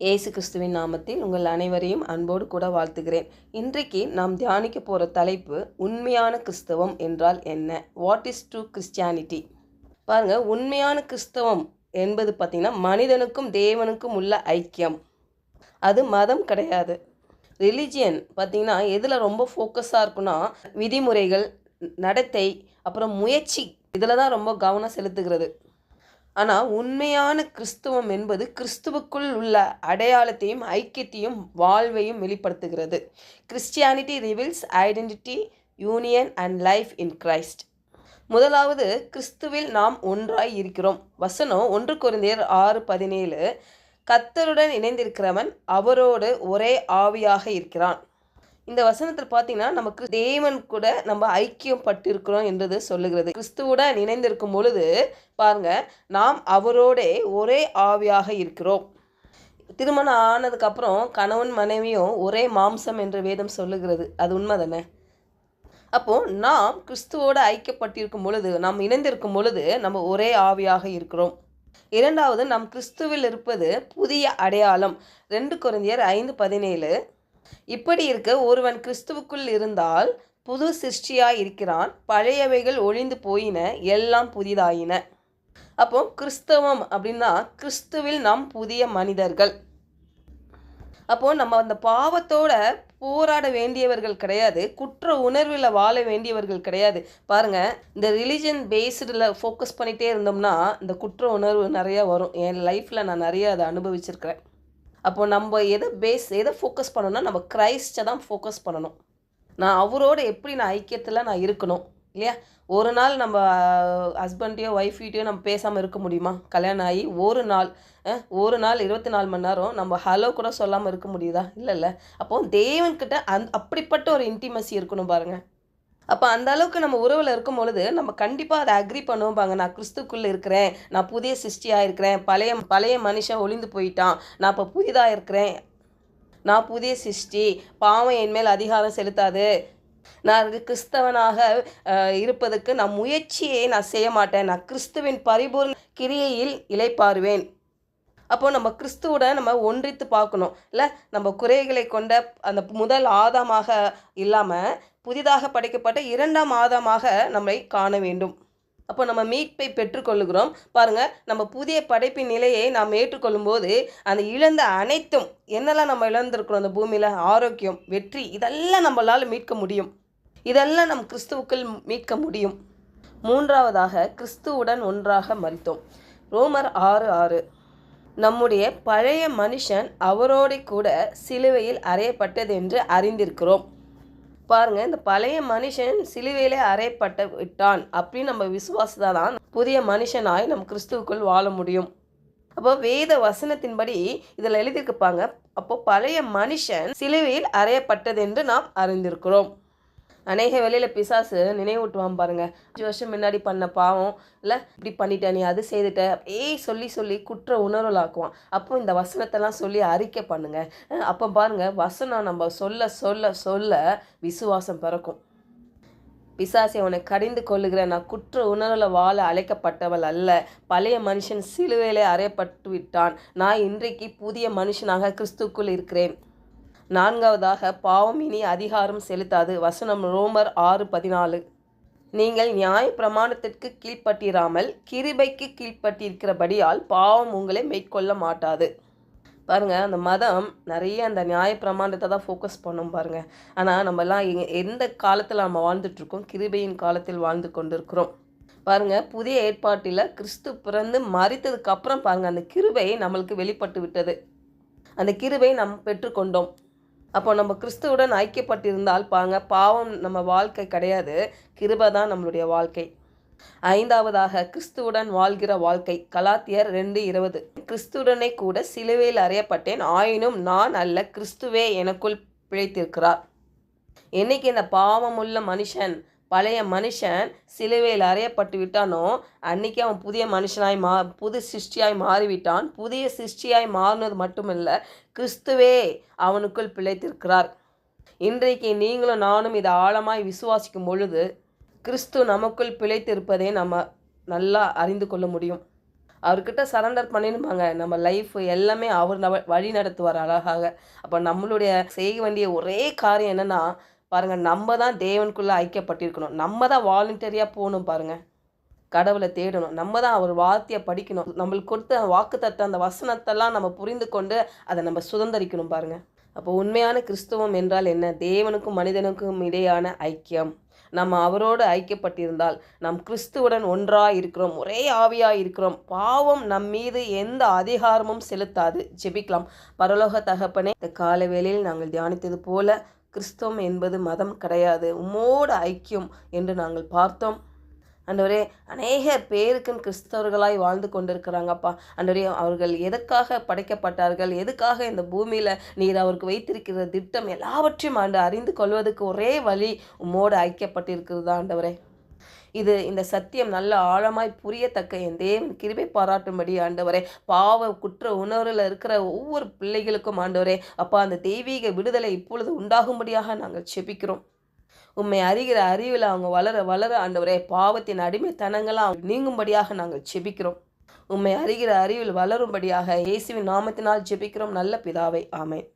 இயேசு கிறிஸ்துவின் நாமத்தில் உங்கள் அனைவரையும் அன்போடு கூட வாழ்த்துகிறேன். இன்றைக்கு நாம் தியானிக்க போகிற தலைப்பு உண்மையான கிறிஸ்தவம் என்றால் என்ன? வாட் இஸ் ட்ரூ கிறிஸ்டியானிட்டி பாருங்கள் உண்மையான கிறிஸ்தவம் என்பது பார்த்திங்கன்னா மனிதனுக்கும் தேவனுக்கும் உள்ள ஐக்கியம். அது மதம் கிடையாது. ரிலிஜியன் பார்த்திங்கன்னா எதில் ரொம்ப ஃபோக்கஸாக இருக்குன்னா விதிமுறைகள் நடத்தை அப்புறம் முயற்சி இதில் தான் ரொம்ப கவனம் செலுத்துகிறது. ஆனால் உண்மையான கிறிஸ்துவம் என்பது கிறிஸ்துவுக்குள் உள்ள அடையாளத்தையும் ஐக்கியத்தையும் வாழ்வையும் வெளிப்படுத்துகிறது. Christianity reveals identity union and life in Christ முதலாவது கிறிஸ்துவில் நாம் ஒன்றாய் இருக்கிறோம். வசனம் ஒன்று குறைந்தர் ஆறு பதினேழு கத்தருடன் இணைந்திருக்கிறவன் அவரோடு ஒரே ஆவியாக இருக்கிறான். இந்த வசனத்தில் பார்த்தீங்கன்னா நமக்கு தேவன் கூட நம்ம ஐக்கியம் பட்டிருக்கிறோம் என்றது சொல்லுகிறது. கிறிஸ்துவோட இணைந்திருக்கும் பொழுது பாருங்க நாம் அவரோட ஒரே ஆவியாக இருக்கிறோம். திருமணம் ஆனதுக்கப்புறம் கணவன் மனைவியும் ஒரே மாம்சம் என்று வேதம் சொல்லுகிறது. அது உண்மை தானே அப்போது நாம் கிறிஸ்துவோடு ஐக்கியப்பட்டிருக்கும் பொழுது நாம் இணைந்திருக்கும் பொழுது நம்ம ஒரே ஆவியாக இருக்கிறோம். இரண்டாவது நம் கிறிஸ்துவில் இருப்பது புதிய அடையாளம். ரெண்டு குறைந்தியர் ஐந்து பதினேழு இப்படி இருக்க ஒருவன் கிறிஸ்துவுக்குள் இருந்தால் புது சிருஷ்டியாய் இருக்கிறான் பழையவைகள் ஒழிந்து போயின எல்லாம் புதிதாயின. அப்போ கிறிஸ்தவம் அப்படின்னா கிறிஸ்துவில் நாம் புதிய மனிதர்கள். அப்போ நம்ம அந்த பாவத்தோட போராட வேண்டியவர்கள் கிடையாது குற்ற உணர்வில் வாழ வேண்டியவர்கள் கிடையாது. பாருங்க இந்த ரிலிஜன் பேஸ்டில் ஃபோக்கஸ் பண்ணிகிட்டே இருந்தோம்னா இந்த குற்ற உணர்வு நிறையா வரும். என் லைஃப்பில் நான் நிறைய அதை அனுபவிச்சிருக்கிறேன். அப்போது நம்ம எதை பேஸ் எதை ஃபோக்கஸ் பண்ணணும்னா நம்ம கிரைஸ்டை தான் ஃபோக்கஸ் பண்ணணும். நான் அவரோட எப்படி நான் ஐக்கியத்தில் நான் இருக்கணும் இல்லையா? ஒரு நாள் நம்ம ஹஸ்பண்டையோ ஒய்ஃப்கிட்டையோ நம்ம பேசாமல் இருக்க முடியுமா? கல்யாணம் ஆகி ஒரு நாள் ஒரு நாள் இருபத்தி நாலு மணி நேரம் நம்ம ஹலோ கூட சொல்லாமல் இருக்க முடியுதா? இல்லை இல்லை அப்போ தேவன்கிட்ட அந் அப்படிப்பட்ட ஒரு இன்டிமசி இருக்கணும் பாருங்கள் அப்போ அந்த அளவுக்கு நம்ம உறவில் இருக்கும் பொழுது நம்ம கண்டிப்பாக அதை அக்ரி பண்ணுவோம்பாங்க. நான் கிறிஸ்துக்குள்ளே இருக்கிறேன். நான் புதிய சிருஷ்டியாக இருக்கிறேன். பழைய பழைய மனுஷன் ஒளிந்து போயிட்டான். நான் இப்போ புதிதாக இருக்கிறேன். நான் புதிய சிருஷ்டி. பாவம் என்மேல் அதிகாரம் செலுத்தாது. நான் கிறிஸ்தவனாக இருப்பதற்கு நான் முயற்சியை நான் செய்ய மாட்டேன். நான் கிறிஸ்துவின் பரிபூர்ண கிரியையில் இளைப்பாருவேன் அப்போ நம்ம கிறிஸ்துவோட நம்ம ஒன்றித்து பார்க்கணும். இல்லை நம்ம குறைகளை கொண்ட அந்த முதல் ஆதாமாக இல்லாமல் புதிதாக படைக்கப்பட்ட இரண்டாம் ஆதாமாக நம்மை காண வேண்டும். அப்போ நம்ம மீட்பை பெற்றுக்கொள்ளுகிறோம். பாருங்க நம்ம புதிய படைப்பின் நிலையை நாம் ஏற்றுக்கொள்ளும் போது அந்த இழந்த அனைத்தும் என்னெல்லாம் நம்ம இழந்திருக்கிறோம்? அந்த பூமியில் ஆரோக்கியம் வெற்றி இதெல்லாம் நம்மளால் மீட்க முடியும். இதெல்லாம் நம் கிறிஸ்துவுக்குள் மீட்க முடியும். மூன்றாவதாக கிறிஸ்துவுடன் ஒன்றாக மறித்தோம் ரோமர் ஆறு ஆறு. நம்முடைய பழைய மனுஷன் அவரோடு கூட சிலுவையில் அறையப்பட்டது என்று அறிந்திருக்கிறோம். பாருங்கள் இந்த பழைய மனுஷன் சிலுவையிலே அறையப்பட்டு விட்டான் அப்படின்னு நம்ம விசுவாசத்தை தான் புதிய மனுஷனாய் நம் கிறிஸ்துவுக்குள் வாழ முடியும். அப்போ வேத வசனத்தின்படி இதில் எழுதியிருக்குப்பாங்க அப்போ பழைய மனுஷன் சிலுவையில் அறையப்பட்டது என்று நாம் அறிந்திருக்கிறோம். அநேக வேலையில் பிசாசு நினைவூட்டுவான் பாருங்க. அஞ்சு வருஷம் முன்னாடி பண்ண பாவம். இல்லை இப்படி பண்ணிட்ட நீ அது செய்துட்ட ஏய் சொல்லி சொல்லி குற்ற உணர்வலாக்குவான். அப்போ இந்த வசனத்தெல்லாம் சொல்லி அறிக்கை பண்ணுங்க. அப்போ பாருங்க வசனம் நம்ம சொல்ல சொல்ல சொல்ல விசுவாசம் பிறக்கும். பிசாசை உன்னை கடிந்து கொள்ளுகிற நான் குற்ற உணர்வில் வாழ அழைக்கப்பட்டவள் அல்ல. பழைய மனுஷன் சிலுவையிலே அறையப்பட்டு விட்டான் நான் இன்றைக்கு புதிய மனுஷனாக கிறிஸ்துக்குள் இருக்கிறேன். நான்காவதாக பாவம் இனி அதிகாரம் செலுத்தாது. வசனம் ரோமர் ஆறு பதினாலு. நீங்கள் நியாய பிரமாணத்திற்கு கீழ்ப்பட்டிராமல் கிருபைக்கு கீழ்ப்பட்டிருக்கிறபடியால் பாவம் உங்களை மேற்கொள்ள மாட்டாது. பாருங்கள் அந்த மதம் நிறைய அந்த நியாய பிரமாணத்தை தான் ஃபோக்கஸ் பண்ணும் பாருங்கள் ஆனால் நம்மலாம் எந்த காலத்தில் நம்ம வாழ்ந்துட்டுருக்கோம் கிருபையின் காலத்தில் வாழ்ந்து கொண்டிருக்கிறோம். பாருங்கள் புதிய ஏற்பாட்டில் கிறிஸ்து பிறந்து மறித்ததுக்கப்புறம் பாருங்கள் அந்த கிருபை நம்மளுக்கு வெளிப்பட்டு விட்டது. அந்த கிருபை நாம் பெற்றுக்கொண்டோம். அப்போ நம்ம கிறிஸ்துவுடன் ஐக்கியப்பட்டிருந்தால் பாங்க பாவம் நம்ம வாழ்க்கை கிடையாது. கிருபை தான் நம்மளுடைய வாழ்க்கை. ஐந்தாவதாக கிறிஸ்துவுடன் வாழ்கிற வாழ்க்கை. கலாத்தியர் ரெண்டு இருபது. கிறிஸ்துவுடனே கூட சிலுவையில் அறையப்பட்டேன் ஆயினும் நான் அல்ல கிறிஸ்துவே எனக்குள் பிழைத்திருக்கிறார். என்னைக்கு இந்த பாவமுள்ள மனுஷன் பழைய மனுஷன் சிலுவையில் அறையப்பட்டு விட்டானோ அன்றைக்கி அவன் புதிய மனுஷனாய் மா புது சிருஷ்டியாய் மாறிவிட்டான். புதிய சிருஷ்டியாய் மாறினது மட்டுமில்ல கிறிஸ்துவே அவனுக்குள் பிழைத்திருக்கிறார். இன்றைக்கு நீங்களும் நானும் இதை ஆழமாய் விசுவாசிக்கும் பொழுது கிறிஸ்து நமக்குள் பிழைத்திருப்பதை நம்ம நல்லா அறிந்து கொள்ள முடியும். அவர்கிட்ட சரண்டர் பண்ணிடுமாங்க நம்ம லைஃப் எல்லாமே அவர் வழி நடத்துவார் அழகாக. அப்போ நம்மளுடைய செய்ய வேண்டிய ஒரே காரியம் என்னென்னா பாருங்கள் நம்ம தான் தேவனுக்குள்ளே ஐக்கியப்பட்டிருக்கணும். நம்ம தான் வாலண்டரியாக போகணும் பாருங்கள் கடவுளை தேடணும். நம்ம தான் அவர் வார்த்தையை படிக்கணும். நம்மளுக்கு கொடுத்த வாக்குத்தத்த அந்த வசனத்தெல்லாம் நம்ம புரிந்து கொண்டு அதை நம்ம சுதந்திரிக்கணும் பாருங்கள் அப்போ உண்மையான கிறிஸ்துவம் என்றால் என்ன? தேவனுக்கும் மனிதனுக்கும் இடையான ஐக்கியம். நம்ம அவரோடு ஐக்கியப்பட்டிருந்தால் நம் கிறிஸ்துவுடன் ஒன்றாக இருக்கிறோம் ஒரே ஆவியாக இருக்கிறோம். பாவம் நம் மீது எந்த அதிகாரமும் செலுத்தாது. ஜெபிக்கலாம். பரலோக தகப்பனே இந்த கால வேளையில் நாங்கள் தியானித்தது போல கிறிஸ்தவம் என்பது மதம் கிடையாது. உம்மோடு ஐக்கியம் என்று நாங்கள் பார்த்தோம். அண்டவரே அநேக பேருக்குன்னு கிறிஸ்தவர்களாய் வாழ்ந்து கொண்டிருக்கிறாங்கப்பா. ஆண்டவரே அவர்கள் எதுக்காக படைக்கப்பட்டார்கள்? எதுக்காக இந்த பூமியில் நீர் அவருக்கு வைத்திருக்கிற திட்டம்? எல்லாவற்றையும் ஆண்டு அறிந்து கொள்வதற்கு ஒரே வழி உம்மோடு ஐக்கியப்பட்டிருக்கிறது ஆண்டவரே? இது இந்த சத்தியம் நல்ல ஆழமாய் புரியத்தக்க என் தேவன் கிருபை பாராட்டும்படி ஆண்டவரே. பாவ குற்ற உணர்வில் இருக்கிற ஒவ்வொரு பிள்ளைகளுக்கும் ஆண்டவரே அப்பா அந்த தெய்வீக விடுதலை இப்பொழுது உண்டாகும்படியாக நாங்கள் செபிக்கிறோம். உண்மை அறிகிற அறிவில் அவங்க வளர வளர ஆண்டவரே பாவத்தின் அடிமைத்தனங்களாக நீங்கும்படியாக நாங்கள் செபிக்கிறோம். உண்மை அறிகிற அறிவில் வளரும்படியாக இயேசுவின் நாமத்தினால் ஜெபிக்கிறோம் நல்ல பிதாவை ஆமேன்.